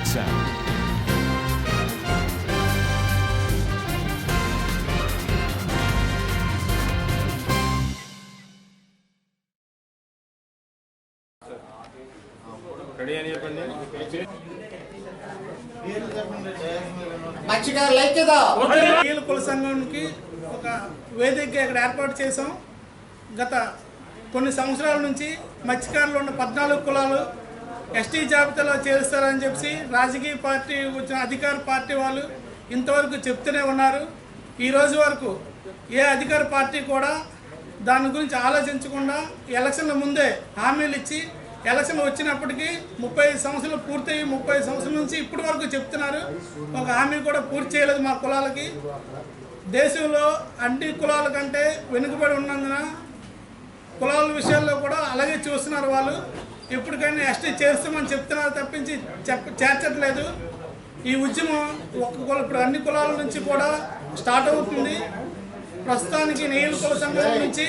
sound. మత్స్యకారుల ఐక్యత నీళ్ళ కుల సంఘానికి ఒక వేదిక ఇక్కడ ఏర్పాటు చేసాం గత కొన్ని సంవత్సరాల నుంచి మత్స్యకారులు ఉన్న పద్నాలుగు కులాలు ఎస్టీ జాబితాలో చేరుస్తారని చెప్పి రాజకీయ పార్టీ వచ్చిన అధికార పార్టీ వాళ్ళు ఇంతవరకు చెప్తూనే ఉన్నారు. ఈ రోజు వరకు ఏ అధికార పార్టీ కూడా దాని గురించి ఆలోచించకుండా ఎలక్షన్ల ముందే హామీలు ఇచ్చి ఎలక్షన్ వచ్చినప్పటికీ ముప్పై సంవత్సరాలు పూర్తయి ముప్పై సంవత్సరాల నుంచి ఇప్పటి వరకు చెప్తున్నారు. ఒక హామీ కూడా పూర్తి చేయలేదు మా కులాలకి. దేశంలో అన్ని కులాల కంటే వెనుకబడి ఉన్నందున కులాల విషయాల్లో కూడా అలాగే చూస్తున్నారు వాళ్ళు. ఎప్పటికైనా ఎస్టీ చేస్తామని చెప్తున్నారు తప్పించి చెప్ప చేర్చట్లేదు. ఈ ఉద్యమం ఒక్క కుల ఇప్పుడు అన్ని కులాల నుంచి కూడా స్టార్ట్ అవుతుంది. ప్రస్తుతానికి నేల కుల సంఘం నుంచి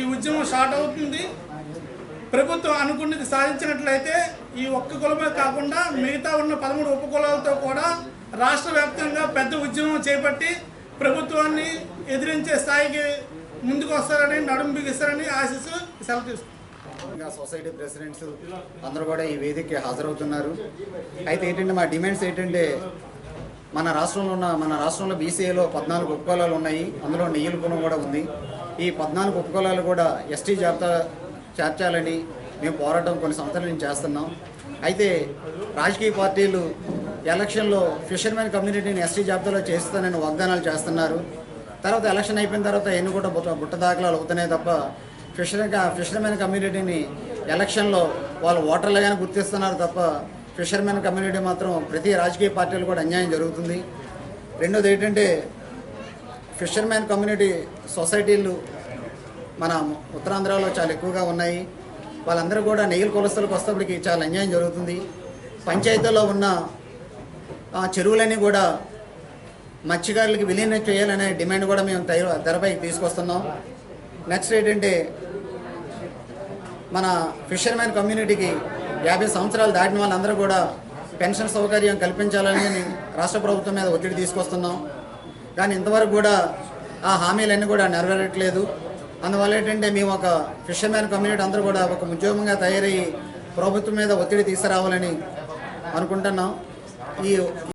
ఈ ఉద్యమం స్టార్ట్ అవుతుంది. ప్రభుత్వం అనుకున్నది సాధించినట్లయితే ఈ ఒక్క కులమే కాకుండా మిగతా ఉన్న పదమూడు ఉపకులాలతో కూడా రాష్ట్ర వ్యాప్తంగా పెద్ద ఉద్యమం చేపట్టి ప్రభుత్వాన్ని ఎదిరించే స్థాయికి ముందుకు వస్తారని నడుము బిగిస్తారని ఆశిస్తూ సెలవు తీసుకుంటాం సొసైటీ ప్రెసిడెంట్స్ అందరూ కూడా ఈ వేదికకి హాజరవుతున్నారు. అయితే ఏంటంటే మా డిమాండ్స్ ఏంటంటే మన రాష్ట్రంలో ఉన్న మన రాష్ట్రంలో బీసీఏలో పద్నాలుగు ఉపకులాలు ఉన్నాయి. అందులో నెయ్యిల కూడా ఉంది. ఈ పద్నాలుగు ఉపకులాలు కూడా ఎస్టీ జాబితా చేర్చాలని మేము పోరాటం కొన్ని సంవత్సరాల నుంచి చేస్తున్నాం. అయితే రాజకీయ పార్టీలు ఎలక్షన్లో ఫిషర్మెన్ కమ్యూనిటీని ఎస్టీ జాబితాలో చేస్తానని వాగ్దానాలు చేస్తున్నారు. తర్వాత ఎలక్షన్ అయిపోయిన తర్వాత ఎన్ని కూడా బుట్ట బుట్ట దాఖలాలు అవుతున్నాయి తప్ప ఫిషర్ ఫిషర్మెన్ కమ్యూనిటీని ఎలక్షన్లో వాళ్ళు ఓటర్లుగానే గుర్తిస్తున్నారు తప్ప ఫిషర్మెన్ కమ్యూనిటీ మాత్రం ప్రతి రాజకీయ పార్టీలు కూడా అన్యాయం జరుగుతుంది. రెండోది ఏంటంటే ఫిషర్మెన్ కమ్యూనిటీ సొసైటీలు మన ఉత్తరాంధ్రలో చాలా ఎక్కువగా ఉన్నాయి. వాళ్ళందరూ కూడా నెయ్యిల కొలస్తలకు వస్తేప్పటికి చాలా అన్యాయం జరుగుతుంది. పంచాయతీలో ఉన్న చెరువులన్నీ కూడా మత్స్యకారులకి విలీనం చేయాలనే డిమాండ్ కూడా మేము తెర- తెరపైకి తీసుకొస్తున్నాం. నెక్స్ట్ ఏంటంటే మన ఫిషర్మెన్ కమ్యూనిటీకి యాభై సంవత్సరాలు దాటిన వాళ్ళందరూ కూడా పెన్షన్ సౌకర్యం కల్పించాలని రాష్ట్ర ప్రభుత్వం మీద ఒత్తిడి తీసుకొస్తున్నాం. కానీ ఇంతవరకు కూడా ఆ హామీలన్నీ కూడా నెరవేరట్లేదు. అందువల్ల ఏంటంటే మేము ఒక ఫిషర్మెన్ కమ్యూనిటీ అందరూ కూడా ఒక ఉద్యోగంగా తయారయ్యి ప్రభుత్వం మీద ఒత్తిడి తీసుకురావాలని అనుకుంటున్నాం. ఈ